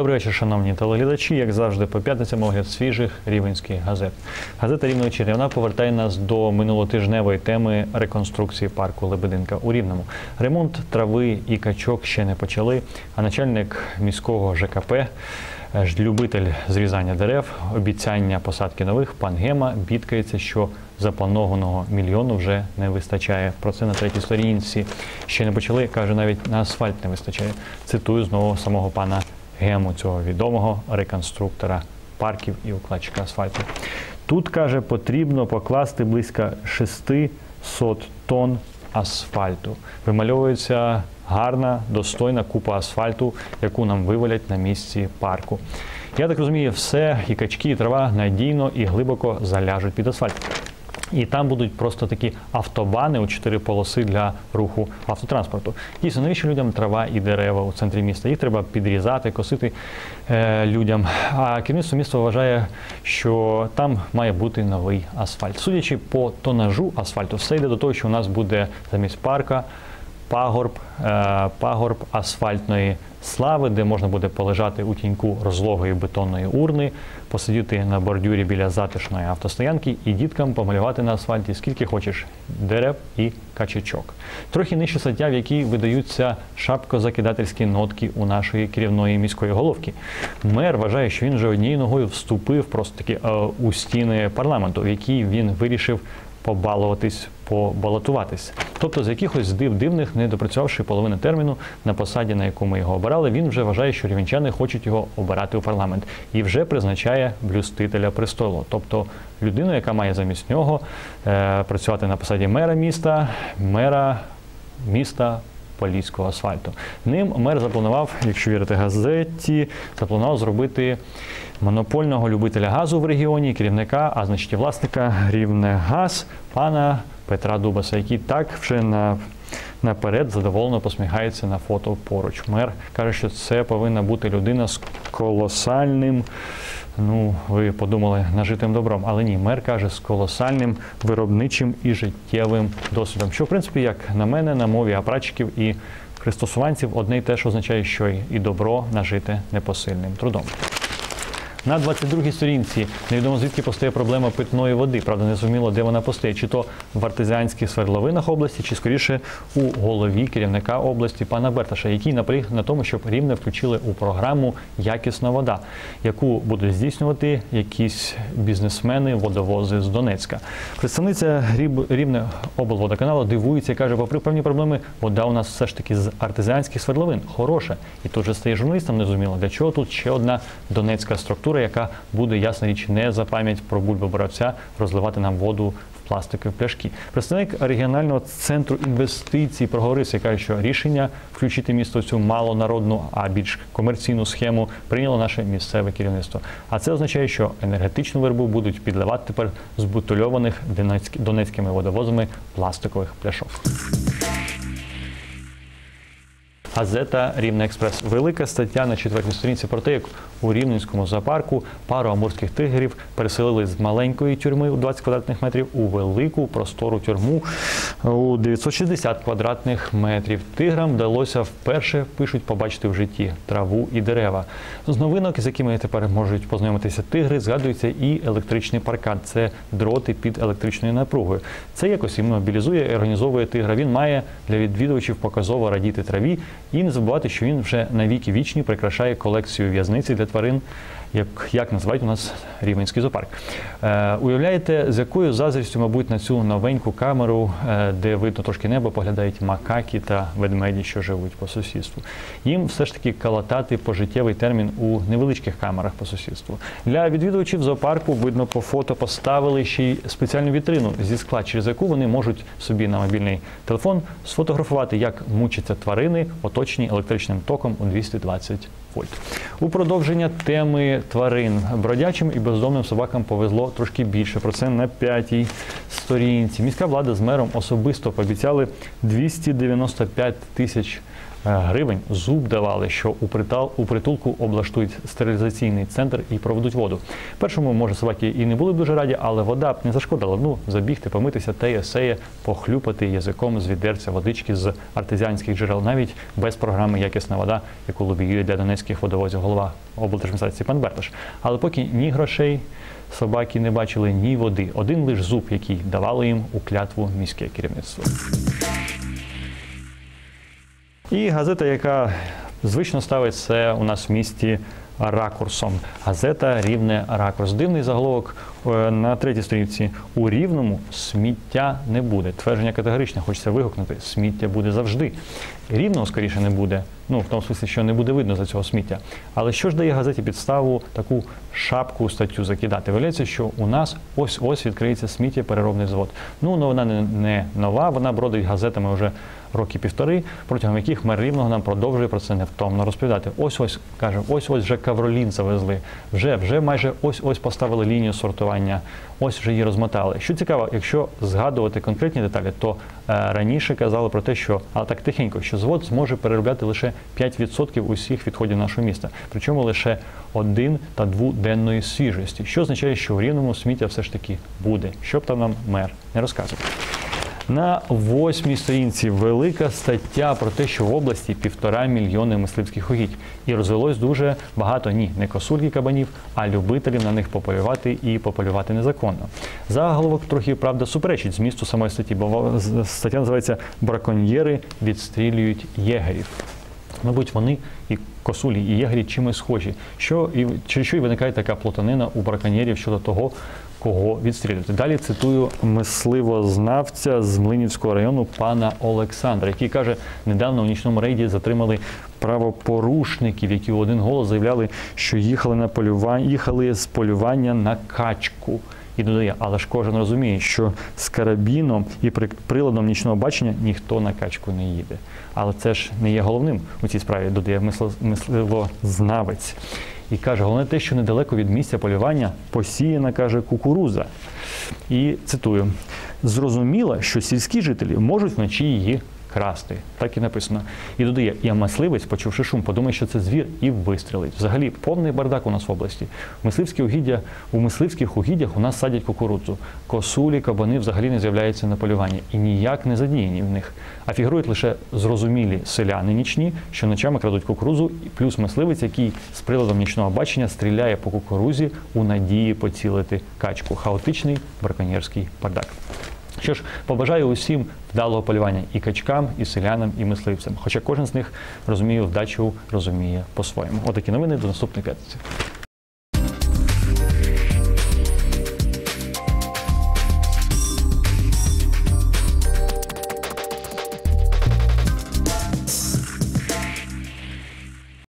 Добрий вечір, шановні телеглядачі. Як завжди, по п'ятницям огляд свіжих рівенських газет. Газета «Рівне вечірня» вона повертає нас до минулотижневої теми реконструкції парку Лебединка у Рівному. Ремонт трави і качок ще не почали. А начальник міського ЖКП, е, любитель зрізання дерев, обіцяння посадки нових, пан Гема бідкається, що запланованого мільйону вже не вистачає. Про це на третій сторінці ще не почали. каже, навіть на асфальт не вистачає. Цитую знову самого пана Гему, цього відомого реконструктора парків і укладчика асфальту. Тут каже, потрібно покласти близько 600 тонн асфальту. Вимальовується гарна, достойна купа асфальту, яку нам вивалять на місці парку. Я так розумію, все, і качки, і трава надійно і глибоко заляжуть під асфальт. І там будуть просто такі автобани у чотири полоси для руху автотранспорту. Дійсно, навіщо людям трава і дерева у центрі міста? Їх треба підрізати, косити е, людям. А керівництво міста вважає, що там має бути новий асфальт. Судячи по тонажу асфальту, все йде до того, що у нас буде замість парка пагорб, е, пагорб асфальтної слави, де можна буде полежати у тіньку розлогої бетонної урни, посидіти на бордюрі біля затишної автостоянки і діткам помалювати на асфальті скільки хочеш дерев і качечок. Трохи нижче стаття, в якій видаються шапкозакидательські нотки у нашої керівної міської головки. Мер вважає, що він вже однією ногою вступив просто таки е, у стіни парламенту, в якій він вирішив побалуватись, побалотуватись. Тобто з якихось див дивних, не допрацювавши половини терміну на посаді, на яку ми його обирали, він вже вважає, що рівенчани хочуть його обирати у парламент і вже призначає блюстителя престолу, тобто людину, яка має замість нього е, працювати на посаді мера міста, мера міста. Поліського асфальту. Ним мер запланував, якщо вірити газеті, запланував зробити монопольного любителя газу в регіоні, керівника, а значить і власника Рівнегаз, пана Петра Дубаса, який так вже на наперед задоволено посміхається на фото поруч. Мер каже, що це повинна бути людина з колосальним. Ну, ви подумали нажитим добром, але ні, мер каже з колосальним виробничим і життєвим досвідом. Що, в принципі, як на мене, на мові апрачиків і христосуванців одне й те, що означає, що і добро нажите непосильним трудом. На 22-й сторінці невідомо звідки постає проблема питної води. Правда, не зрозуміло, де вона постає, чи то в артезіанських свердловинах області, чи скоріше у голові керівника області пана Берташа, який наполіг на тому, щоб рівне включили у програму Якісна вода, яку будуть здійснювати якісь бізнесмени, водовози з Донецька. Представниця рівне облводоканалу дивується і каже, попри певні проблеми, вода у нас все ж таки з артезіанських свердловин хороша. І тут же стає журналістам незрозуміло, для чого тут ще одна донецька структура, яка буде, ясна річ, не за пам'ять про бульбу боровця розливати нам воду в пластикові пляшки. Представник регіонального центру інвестицій проговорився, каже, що рішення включити місто в цю малонародну, а більш комерційну схему прийняло наше місцеве керівництво. А це означає, що енергетичну вербу будуть підливати тепер з бутильованих донецькими водовозами пластикових пляшок. Газета Рівне Експрес. Велика стаття на четвертій сторінці про те, як у Рівненському зоопарку пару амурських тигрів переселили з маленької тюрми у 20 квадратних метрів у велику простору тюрму у 960 квадратних метрів. Тиграм вдалося вперше пишуть побачити в житті траву і дерева. З новинок, з якими тепер можуть познайомитися тигри, згадується і електричний паркан. Це дроти під електричною напругою. Це якось і мобілізує і організовує тигра. Він має для відвідувачів показово радіти траві і не забувати, що він вже навіки вічні прикрашає колекцію в'язниці для тварин. Як, як називають у нас Рівненський зоопарк. Е, уявляєте, з якою заздрістю, мабуть, на цю новеньку камеру, е, де видно трошки небо, поглядають макаки та ведмеді, що живуть по сусідству. Їм все ж таки калатати пожиттєвий термін у невеличких камерах по сусідству. Для відвідувачів зоопарку видно по фото поставили ще й спеціальну вітрину зі скла, через яку вони можуть собі на мобільний телефон сфотографувати, як мучаться тварини, оточені електричним током у 220 вольт. У продовження теми тварин бродячим і бездомним собакам повезло трошки більше. Про це на п'ятій сторінці. Міська влада з мером особисто пообіцяли 295 тисяч гривень зуб давали, що у притал у притулку облаштують стерилізаційний центр і проведуть воду. Першому може собаки і не були б дуже раді, але вода б не зашкодила. Ну забігти, помитися та й есеє, похлюпати язиком з відерця водички з артезіанських джерел, навіть без програми Якісна вода, яку лобіює для донецьких водовозів голова облдержадміністрації пан Берташ. Але поки ні грошей. Собаки не бачили ні води, один лиш зуб, який давали їм у клятву міське керівництво. І газета, яка звично ставить це у нас в місті ракурсом. Газета Рівне ракурс. Дивний заголовок е, на третій сторінці. У рівному сміття не буде. Твердження категоричне, хочеться вигукнути. Сміття буде завжди. Рівного скоріше не буде. Ну в тому смислі, що не буде видно за цього сміття. Але що ж дає газеті підставу таку шапку статтю закидати? Виявляється, що у нас ось ось відкриється сміттєпереробний завод. Ну вона не, не нова, вона бродить газетами вже роки півтори, протягом яких мер рівного нам продовжує про це невтомно розповідати. Ось ось каже, ось ось вже кавролін завезли. Вже вже майже ось ось поставили лінію сортування. Ось вже її розмотали. Що цікаво, якщо згадувати конкретні деталі, то е, раніше казали про те, що але так тихенько, що завод зможе переробляти лише 5% усіх відходів нашого міста, причому лише один та двуденної свіжості, що означає, що в рівному сміття все ж таки буде. Що б там нам мер не розказував. На восьмій сторінці велика стаття про те, що в області півтора мільйони мисливських угідь. І розвелось дуже багато ні, не косульки кабанів, а любителів на них пополювати і пополювати незаконно. Заголовок трохи правда суперечить змісту самої статті, бо стаття називається Браконьєри відстрілюють єгерів. Мабуть, вони і косулі, і єгері чимось схожі. Що і через що і виникає така плотанина у браконьєрів щодо того, кого відстрілювати. Далі цитую мисливознавця з Млинівського району пана Олександра, який каже, недавно у нічному рейді затримали правопорушників, які у один голос заявляли, що їхали на полювання, їхали з полювання на качку. І додає, але ж кожен розуміє, що з карабіном і приладом нічного бачення ніхто на качку не їде. Але це ж не є головним у цій справі, додає мисливознавець. І каже, головне те, що недалеко від місця полювання посіяна, каже, кукуруза. І цитую: зрозуміло, що сільські жителі можуть вночі її красти. Так і написано. І додає, я мисливець, почувши шум, подумає, що це звір, і вистрілить. Взагалі, повний бардак у нас в області. Мисливські угіддя, у мисливських угіддях у нас садять кукурудзу. Косулі, кабани взагалі не з'являються на полюванні і ніяк не задіяні в них. А фігурують лише зрозумілі селяни нічні, що ночами крадуть кукурудзу, плюс мисливець, який з приладом нічного бачення стріляє по кукурузі у надії поцілити качку. Хаотичний браконьєрський бардак. Що ж, побажаю усім вдалого полювання і качкам, і селянам, і мисливцям. Хоча кожен з них розуміє вдачу, розуміє по-своєму. Отакі новини до наступної п'ятниці.